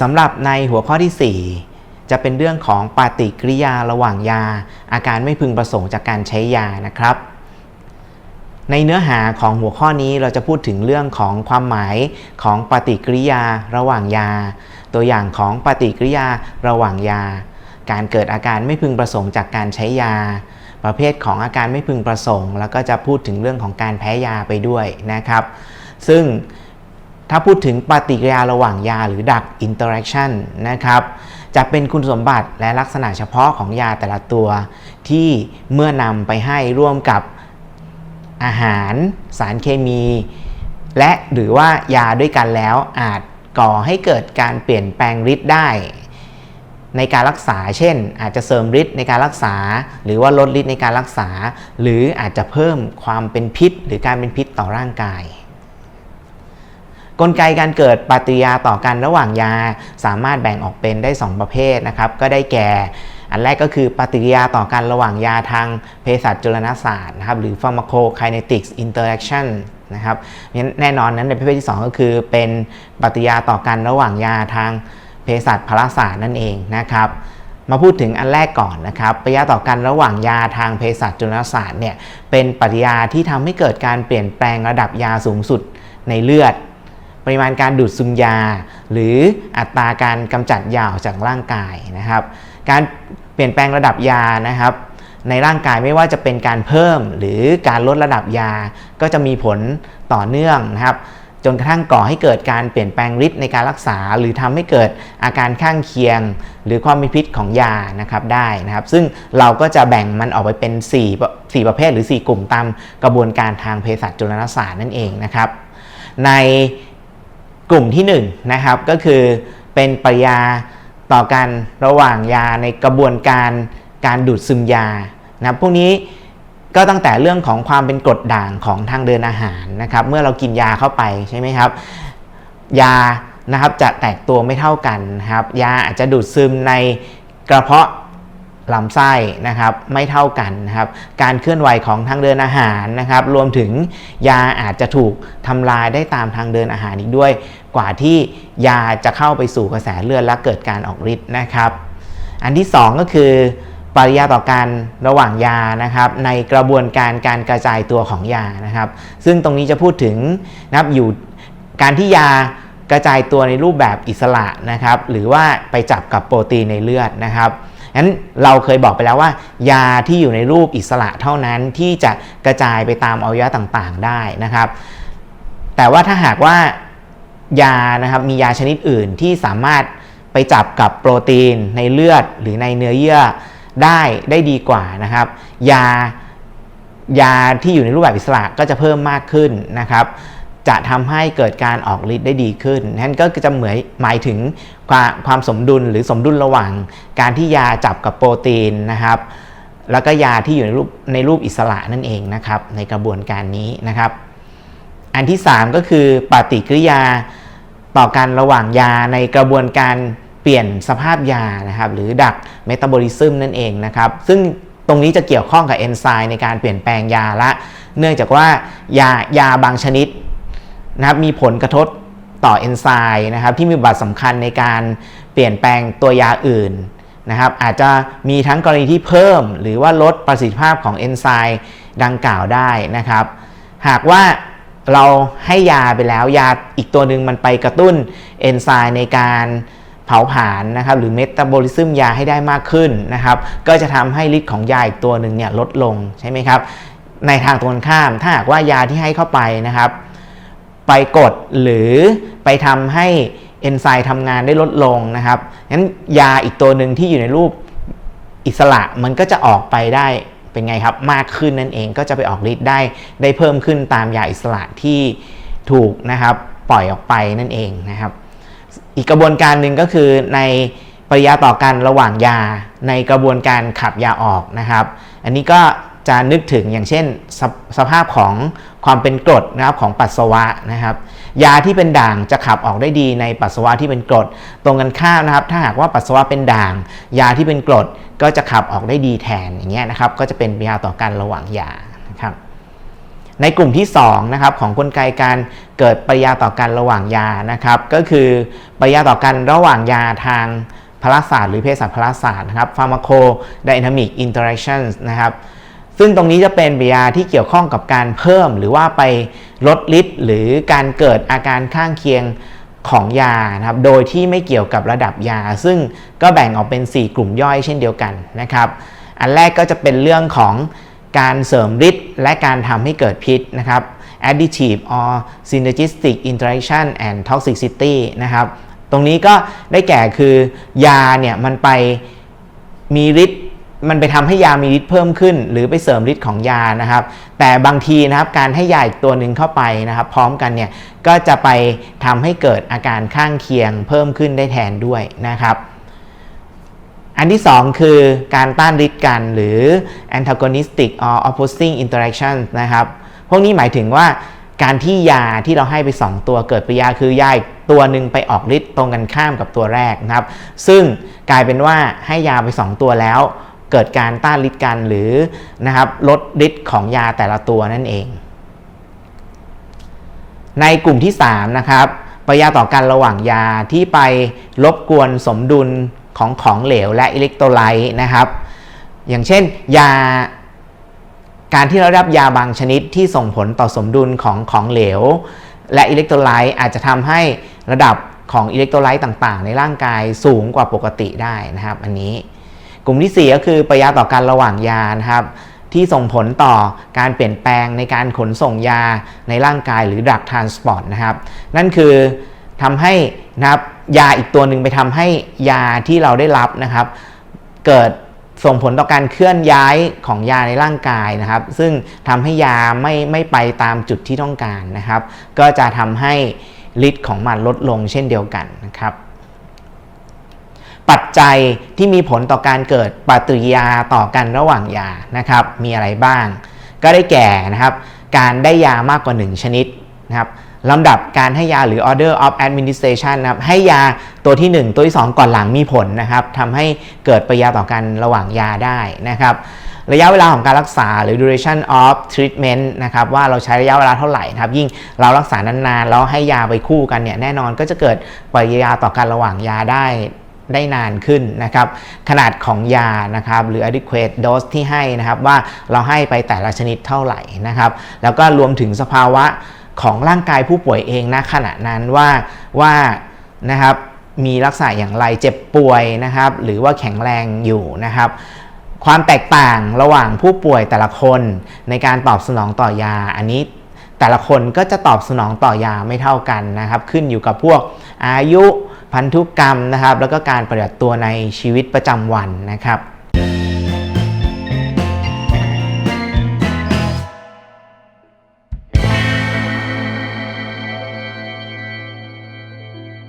สำหรับในหัวข้อที่ 4 จะเป็นเรื่องของปฏิกิริยาระหว่างยา อาการไม่พึงประสงค์จากการใช้ยานะครับ ในเนื้อหาของหัวข้อนี้เราจะพูดถึงเรื่องของความหมายของปฏิกิริยาระหว่างยา ตัวอย่างของปฏิกิริยาระหว่างยา การเกิดอาการไม่พึงประสงค์จากการใช้ยา ประเภทของอาการไม่พึงประสงค์ แล้วก็จะพูดถึงเรื่องของการแพ้ยาไปด้วยนะครับ ซึ่ง ถ้าพูดถึงปฏิกิริยาระหว่างยาหรือดักอินเตอร์แอคชั่นนะครับจะเป็นคุณสมบัติและลักษณะเฉพาะของยาแต่ละตัว ที่เมื่อนำไปให้ร่วมกับอาหาร สารเคมี และหรือว่ายาด้วยกันแล้วอาจก่อให้เกิดการเปลี่ยนแปลงฤทธิ์ได้ ในการรักษา เช่น อาจจะเสริมฤทธิ์ในการรักษา หรือว่าลดฤทธิ์ในการรักษา หรืออาจจะเพิ่มความเป็นพิษ หรือการเป็นพิษต่อร่างกาย กลไกการเกิดปฏิยาต่อกันระหว่างยา สามารถแบ่งออกเป็นได้ 2 ประเภทนะครับก็ได้แก่ อันแรกก็คือปฏิกิริยาต่อกันระหว่างยาทางเภสัชจุลนศาสตร์นะครับหรือ pharmacokinetics interaction นะครับแน่นอนนั้นในประเภทที่ 2 ก็คือเป็นปฏิกิริยาต่อกันระหว่างยาทางเภสัชพลศาสตร์นั่นเองนะครับมาพูดถึงอันแรกก่อนนะครับปฏิยาต่อกันระหว่างยาทางเภสัชจุลนศาสตร์เนี่ยเป็นปฏิยาที่ทำให้เกิดการเปลี่ยนแปลงระดับยาสูงสุดในเลือด ปริมาณการดูดซึมยา หรืออัตราการกำจัดยาออกจากร่างกายนะครับ การเปลี่ยนแปลงระดับยานะครับ ในร่างกายไม่ว่าจะเป็นการเพิ่มหรือการลดระดับยา ก็จะมีผลต่อเนื่องนะครับ จนกระทั่งก่อให้เกิดการเปลี่ยนแปลงฤทธิ์ในการรักษา หรือทำให้เกิดอาการข้างเคียง หรือความมีพิษของยานะครับได้นะครับ ซึ่งเราก็จะแบ่งมันออกไปเป็น 4 4 ประเภทหรือ 4 กลุ่มตามกระบวนการทางเภสัชจุลนศาสตร์นั่นเองนะครับ ใน กลุ่มที่1นนะครับก็คือเป็นปริยาต่อกันระหว่างยาในกระบวนการการดูดซึมยานะพวกนี้ก็ตั้งแต่เรื่องของความเป็นกรดด่างของทางเดินอาหารนะครับ เมื่อเรากินยาเข้าไปใช่ไหมครับ ยานะครับจะแตกตัวไม่เท่ากันครับ ยาอาจจะดูดซึมในกระเพาะ ลำไส้นะครับไม่เท่ากันนะครับการเคลื่อนไหวของทางเดินอาหารนะครับรวมถึงยาอาจจะถูกทำลายได้ตามทางเดินอาหารอีกด้วย กว่าที่ยาจะเข้าไปสู่กระแสเลือดและเกิดการออกฤทธิ์นะครับ อันที่ 2 ก็คือปริยาต่อการระหว่างยานะครับในกระบวนการการกระจายตัวของยานะครับ ซึ่งตรงนี้จะพูดถึงนะครับอยู่การที่ยากระจายตัวในรูปแบบอิสระนะครับ หรือว่าไปจับกับโปรตีนในเลือดนะครับ นั้นเราเคยบอกไปแล้วว่า ยาที่อยู่ในรูปอิสระเท่านั้นที่จะกระจายไปตามอวัยวะต่างๆได้นะครับ แต่ว่าถ้าหากว่ายานะครับมียาชนิดอื่นที่สามารถไปจับกับโปรตีนในเลือดหรือในเนื้อเยื่อได้ได้ดีกว่านะครับ ยายาที่อยู่ในรูปแบบอิสระก็จะเพิ่มมากขึ้นนะครับ จะทำให้เกิดการออกฤทธิ์ได้ดีขึ้นนั่นก็จะเหมือนหมายถึงความความสมดุลหรือสมดุลระหว่าง การที่ยาจับกับโปรตีนนะครับ แล้วก็ยาที่อยู่ในรูปในรูปอิสระนั่นเองนะครับในกระบวนการนี้นะครับ อันที่ 3 ก็คือปฏิกิริยาต่อกันระหว่างยาในกระบวนการเปลี่ยนสภาพยานะครับหรือดักเมตาบอลิซึมนั่นเองนะครับซึ่งตรงนี้จะเกี่ยวข้องกับเอนไซม์ในการเปลี่ยนแปลงยาละ เนื่องจากว่ายายาบางชนิด นะครับมีผลกระทบต่อเอนไซม์นะครับที่มีบทบาทสำคัญในการเปลี่ยนแปลงตัวยาอื่นนะครับอาจจะมีทั้งกรณีที่เพิ่ม หรือว่าลดประสิทธิภาพของเอนไซม์ดังกล่าวได้นะครับ หากว่าเราให้ยาไปแล้วยาอีกตัวหนึ่งมันไปกระตุ้นเอนไซม์ในการเผาผลาญนะครับหรือเมตาบอลิซึมยาให้ได้มากขึ้นนะครับ ก็จะทำให้ฤทธิ์ของยาอีกตัวหนึ่งเนี่ยลดลงใช่ไหมครับ ในทางตรงกันข้ามถ้าหากว่ายาที่ให้เข้าไปนะครับ ไปกดหรือไปทำให้เอนไซม์ทำงานได้ลดลงนะครับงั้นยาอีกตัวหนึ่งที่อยู่ในรูปอิสระมันก็จะออกไปได้เป็นไงครับมากขึ้นนั่นเองก็จะไปออกฤทธิ์ได้ได้เพิ่มขึ้นตามยาอิสระที่ถูกนะครับปล่อยออกไปนั่นเองนะครับ อีกกระบวนการหนึ่งก็คือในปริยาต่อกันระหว่างยาในกระบวนการขับยาออกนะครับ อันนี้ก็ จะนึกถึงอย่างเช่นสสภาพของความเป็นกรดนะครับของปัสสาวะนะครับ ยาที่เป็นด่างจะขับออกได้ดีในปัสสาวะที่เป็นกรด ตรงกันข้ามนะครับ ถ้าหากว่าปัสสาวะเป็นด่าง ยาที่เป็นกรดก็จะขับออกได้ดีแทนอย่างเงี้ยนะครับ ก็จะเป็นปฏิกิริยาต่อกันระหว่างยานะครับในกลุ่มที่2นะครับของกลไกการเกิดปริยาต่อกันระหว่างยานะครับ ก็คือปริยาต่อกันระหว่างยาทางพลศาสตร์หรือเภสัชพลศาสตร์นะครับ pharmacodynamic interactions นะครับ ซึ่งตรงนี้จะเป็นปฏิกิริยาที่เกี่ยวข้องกับการเพิ่ม หรือว่าไปลดฤทธิ์หรือการเกิดอาการข้างเคียงของยานะครับ โดยที่ไม่เกี่ยวกับระดับยา ซึ่งก็แบ่งออกเป็น 4 กลุ่มย่อยเช่นเดียวกันนะครับ อันแรกก็จะเป็นเรื่องของการเสริมฤทธิ์และการทำให้เกิดพิษนะครับ additive or synergistic interaction and toxicity นะครับ ตรงนี้ก็ได้แก่คือยาเนี่ยมันไปมีฤทธิ์ มันไปทำให้ยามีฤทธิ์เพิ่มขึ้น หรือไปเสริมฤทธิ์ของยานะครับ แต่บางทีนะครับการให้ยาอีกตัวหนึ่งเข้าไปนะครับ พร้อมกันเนี่ยก็จะไปทำให้เกิดอาการข้างเคียงเพิ่มขึ้นได้แทนด้วยนะครับ อันที่ 2 คือการต้านฤทธิ์กันหรือ antagonistic or opposing interaction นะครับ พวกนี้หมายถึงว่าการที่ยาที่เราให้ไป 2 ตัวเกิดปฏิกิริยาคือยาอีกตัวหนึ่งไปออกฤทธิ์ตรงกันข้ามกับตัวแรกนะครับ ซึ่งกลายเป็นว่าให้ยาไป 2 ตัวแล้ว เกิดการต้านฤทธิ์กันหรือนะครับลดฤทธิ์ของยาแต่ละตัวนั่นเอง ในกลุ่มที่ 3 นะครับปยาต่อกันระหว่างยาที่ไปรบกวนสมดุลของของเหลวและอิเล็กโทรไลต์นะครับ อย่างเช่น ยาการที่เรารับยาบางชนิดที่ส่งผลต่อสมดุลของของเหลว และอิเล็กโทรไลต์อาจจะทำให้ระดับของอิเล็กโทรไลต์ต่างๆ ในร่างกายสูงกว่าปกติได้นะครับ อันนี้ กลุ่มที่ 4 ก็คือปฏิกิริยาต่อกันระหว่างยานะครับ ที่ส่งผลต่อการเปลี่ยนแปลงในการขนส่งยาในร่างกายหรือ drug transport นะครับ นั่นคือทำให้นะครับยาอีกตัวหนึ่งไปทำให้ยาที่เราได้รับนะครับ เกิดส่งผลต่อการเคลื่อนย้ายของยาในร่างกายนะครับ ซึ่งทำให้ยาไม่ไม่ไปตามจุดที่ต้องการนะครับ ก็จะทำให้ฤทธิ์ของมันลดลงเช่นเดียวกันนะครับ ปัจจัยที่มีผลต่อการเกิดปฏิกิริยาต่อกันระหว่างยานะครับ มีอะไรบ้าง ก็ได้แก่นะครับ การได้ยามากกว่า 1 ชนิดนะครับลำดับการให้ยาหรือ order of administration นะครับให้ยาตัวที่ 1 ตัวที่ 2 ก่อนหลังมีผลนะครับทำให้เกิดปฏิกิริยาต่อกันระหว่างยาได้นะครับระยะเวลาของการรักษาหรือ duration of treatment นะครับว่าเราใช้ระยะเวลาเท่าไหร่นะครับยิ่งเรารักษานานๆแล้วให้ยาไปคู่กันเนี่ยแน่นอนก็จะเกิดปฏิกิริยาต่อกันระหว่างยาได้ ได้นานขึ้นนะครับ ขนาดของยานะครับ หรือ adequate dose ที่ให้นะครับ ว่าเราให้ไปแต่ละชนิดเท่าไหร่นะครับ แล้วก็รวมถึงสภาวะของร่างกายผู้ป่วยเองนะขณะนั้นว่าว่านะครับมีลักษณะอย่างไรเจ็บป่วยนะครับ หรือว่าแข็งแรงอยู่นะครับ ความแตกต่างระหว่างผู้ป่วยแต่ละคนในการตอบสนองต่อยาอันนี้ แต่ละคนก็จะตอบสนองต่อยาไม่เท่ากันนะครับ ขึ้นอยู่กับพวกอายุพันธุกรรมนะครับ แล้วก็การปฏิบัติตัวในชีวิตประจำวันนะครับ